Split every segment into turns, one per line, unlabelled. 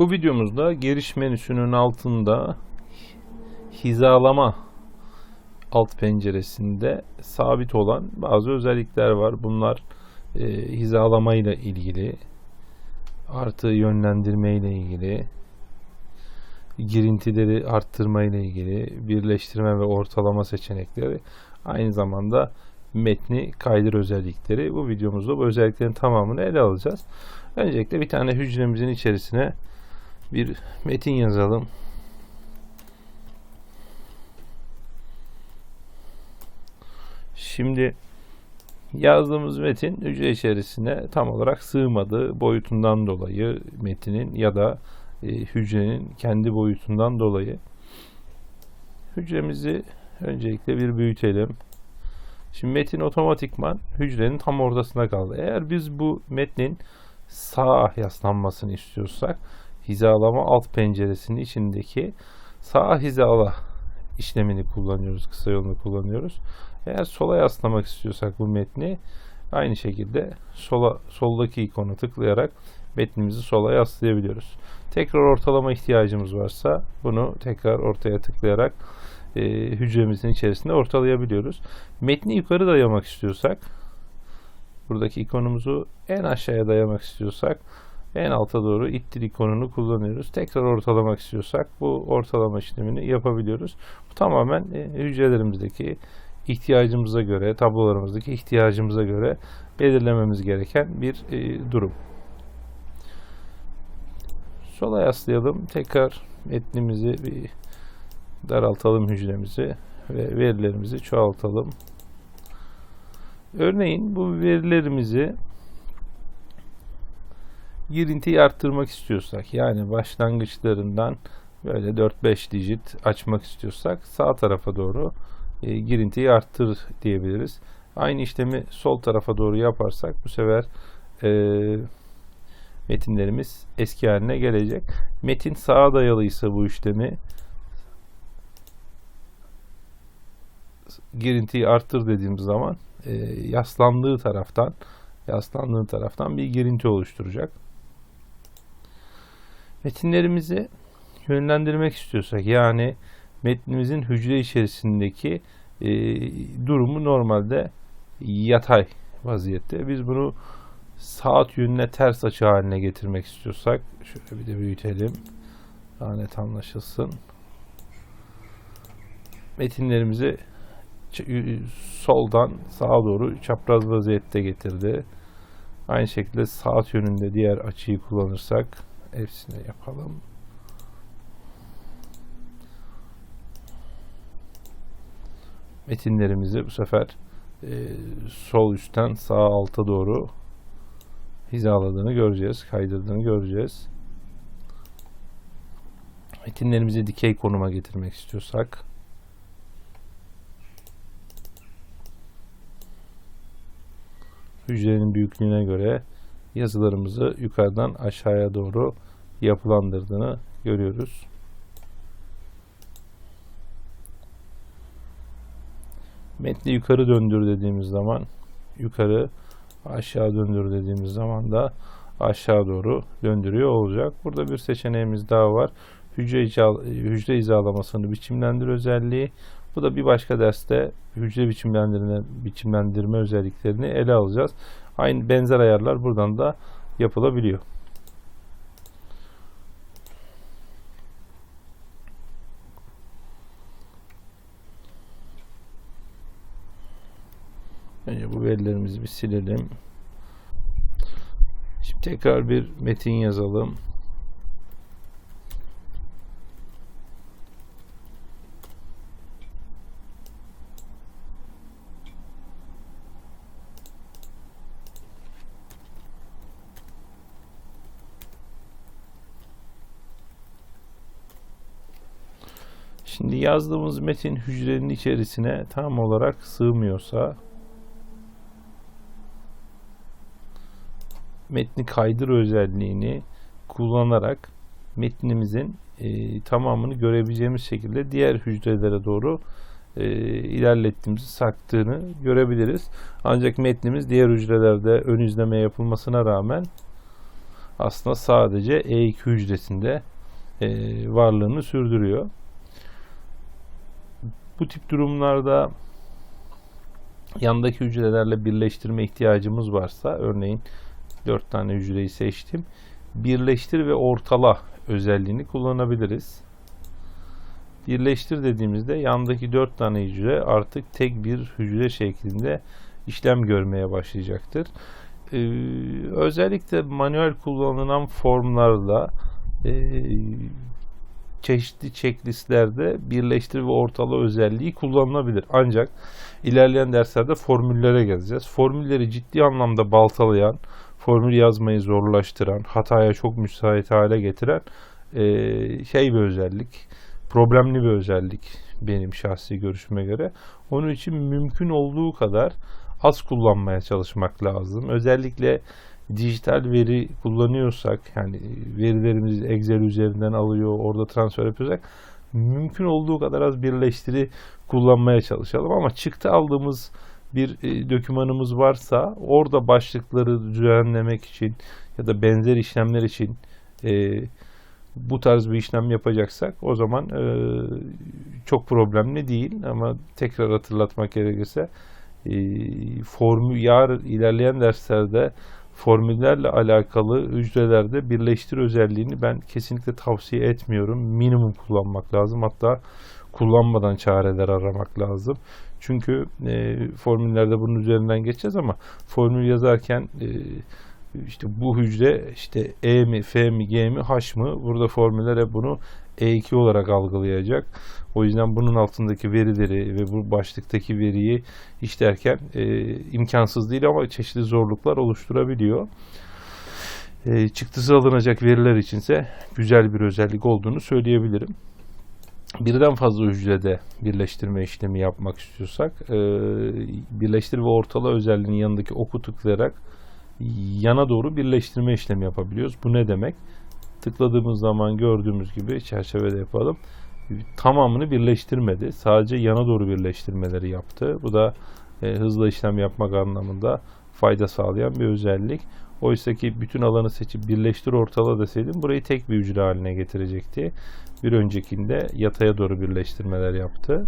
Bu videomuzda giriş menüsünün altında hizalama alt penceresinde sabit olan bazı özellikler var. Bunlar e, hizalama ile ilgili, artı yönlendirme ile ilgili, girintileri arttırma ile ilgili, birleştirme ve ortalama seçenekleri, aynı zamanda metni kaydır özellikleri. Bu videomuzda bu özelliklerin tamamını ele alacağız. Öncelikle bir tane hücremizin içerisine bir metin yazalım. Şimdi yazdığımız metin hücre içerisine tam olarak sığmadı. Boyutundan dolayı metinin ya da e, hücrenin kendi boyutundan dolayı. Hücremizi öncelikle bir büyütelim. Şimdi metin otomatikman hücrenin tam ortasında kaldı. Eğer biz bu metnin sağa yaslanmasını istiyorsak hizalama alt penceresinin içindeki sağ hizala işlemini kullanıyoruz. Kısa yolunu kullanıyoruz. Eğer sola yaslamak istiyorsak bu metni aynı şekilde sola soldaki ikona tıklayarak metnimizi sola yaslayabiliyoruz. Tekrar ortalama ihtiyacımız varsa bunu tekrar ortaya tıklayarak e, hücremizin içerisinde ortalayabiliyoruz. Metni yukarı dayamak istiyorsak buradaki ikonumuzu en aşağıya dayamak istiyorsak en alta doğru ittir ikonunu kullanıyoruz. Tekrar ortalamak istiyorsak bu ortalama işlemini yapabiliyoruz. Bu tamamen e, hücrelerimizdeki ihtiyacımıza göre, tablolarımızdaki ihtiyacımıza göre belirlememiz gereken bir e, durum. Sola yaslayalım. Tekrar metnimizi bir daraltalım hücremizi ve verilerimizi çoğaltalım. Örneğin bu verilerimizi girintiyi arttırmak istiyorsak yani başlangıçlarından böyle 4-5 dijit açmak istiyorsak sağ tarafa doğru e, girintiyi arttır diyebiliriz. Aynı işlemi sol tarafa doğru yaparsak bu sefer e, metinlerimiz eski haline gelecek. Metin sağa dayalıysa bu işlemi girintiyi arttır dediğimiz zaman e, yaslandığı taraftan yaslandığı taraftan bir girinti oluşturacak. Metinlerimizi yönlendirmek istiyorsak yani metnimizin hücre içerisindeki e, durumu normalde yatay vaziyette. Biz bunu saat yönüne ters açı haline getirmek istiyorsak şöyle bir de büyütelim. Daha net anlaşılsın. Metinlerimizi soldan sağa doğru çapraz vaziyette getirdi. Aynı şekilde saat yönünde diğer açıyı kullanırsak hepsini yapalım. Metinlerimizi bu sefer e, sol üstten sağ alta doğru hizaladığını göreceğiz, kaydırdığını göreceğiz. Metinlerimizi dikey konuma getirmek istiyorsak hücrenin büyüklüğüne göre yazılarımızı yukarıdan aşağıya doğru yapılandırdığını görüyoruz. Metni yukarı döndür dediğimiz zaman yukarı aşağı döndür dediğimiz zaman da aşağı doğru döndürüyor olacak. Burada bir seçeneğimiz daha var. Hücre, hücre hizalamasını biçimlendir özelliği. Bu da bir başka derste hücre biçimlendirme, biçimlendirme özelliklerini ele alacağız. Aynı benzer ayarlar buradan da yapılabiliyor. Önce bu verilerimizi bir silelim. Şimdi tekrar bir metin yazalım. Şimdi yazdığımız metin hücrenin içerisine tam olarak sığmıyorsa metni kaydır özelliğini kullanarak metnimizin e, tamamını görebileceğimiz şekilde diğer hücrelere doğru e, ilerlettiğimizi saktığını görebiliriz. Ancak metnimiz diğer hücrelerde ön izleme yapılmasına rağmen aslında sadece E2 hücresinde e, varlığını sürdürüyor. Bu tip durumlarda yandaki hücrelerle birleştirme ihtiyacımız varsa örneğin 4 tane hücreyi seçtim. Birleştir ve ortala özelliğini kullanabiliriz. Birleştir dediğimizde yandaki 4 tane hücre artık tek bir hücre şeklinde işlem görmeye başlayacaktır. Ee, özellikle manuel kullanılan formlarda e, çeşitli checklistlerde birleştir ve ortala özelliği kullanılabilir. Ancak ilerleyen derslerde formüllere geleceğiz. Formülleri ciddi anlamda baltalayan, formül yazmayı zorlaştıran, hataya çok müsait hale getiren e, şey bir özellik, problemli bir özellik benim şahsi görüşüme göre. Onun için mümkün olduğu kadar az kullanmaya çalışmak lazım. Özellikle dijital veri kullanıyorsak yani verilerimizi Excel üzerinden alıyor, orada transfer yapıyorsak mümkün olduğu kadar az birleştiri kullanmaya çalışalım. Ama çıktı aldığımız bir e, dokümanımız varsa orada başlıkları düzenlemek için ya da benzer işlemler için e, bu tarz bir işlem yapacaksak o zaman e, çok problemli değil. Ama tekrar hatırlatmak gerekirse e, formül yarın ilerleyen derslerde formüllerle alakalı hücrelerde birleştir özelliğini ben kesinlikle tavsiye etmiyorum. Minimum kullanmak lazım. Hatta kullanmadan çareler aramak lazım. Çünkü e, formüllerde bunun üzerinden geçeceğiz ama formül yazarken e, işte bu hücre işte E mi, F mi, G mi, H mı? Burada formüller hep bunu E2 olarak algılayacak. O yüzden bunun altındaki verileri ve bu başlıktaki veriyi işlerken e, imkansız değil ama çeşitli zorluklar oluşturabiliyor. E, çıktısı alınacak veriler içinse güzel bir özellik olduğunu söyleyebilirim. Birden fazla hücrede birleştirme işlemi yapmak istiyorsak e, birleştir ve ortala özelliğinin yanındaki oku tıklayarak yana doğru birleştirme işlemi yapabiliyoruz. Bu ne demek? Tıkladığımız zaman gördüğümüz gibi çerçevede yapalım. Tamamını birleştirmedi. Sadece yana doğru birleştirmeleri yaptı. Bu da e, hızlı işlem yapmak anlamında fayda sağlayan bir özellik. Oysa ki bütün alanı seçip birleştir ortala deseydim burayı tek bir hücre haline getirecekti. Bir öncekinde yataya doğru birleştirmeler yaptı.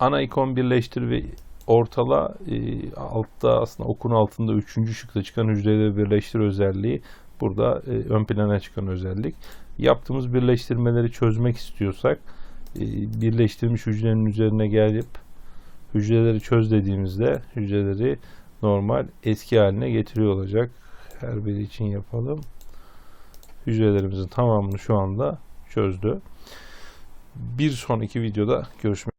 Ana ikon birleştir ve ortala e, altta aslında okun altında üçüncü şıkta çıkan hücreleri birleştir özelliği burada e, ön plana çıkan özellik. Yaptığımız birleştirmeleri çözmek istiyorsak e, birleştirmiş hücrenin üzerine gelip hücreleri çöz dediğimizde hücreleri normal eski haline getiriyor olacak. Her biri için yapalım. Hücrelerimizin tamamını şu anda çözdü. Bir sonraki videoda görüşmek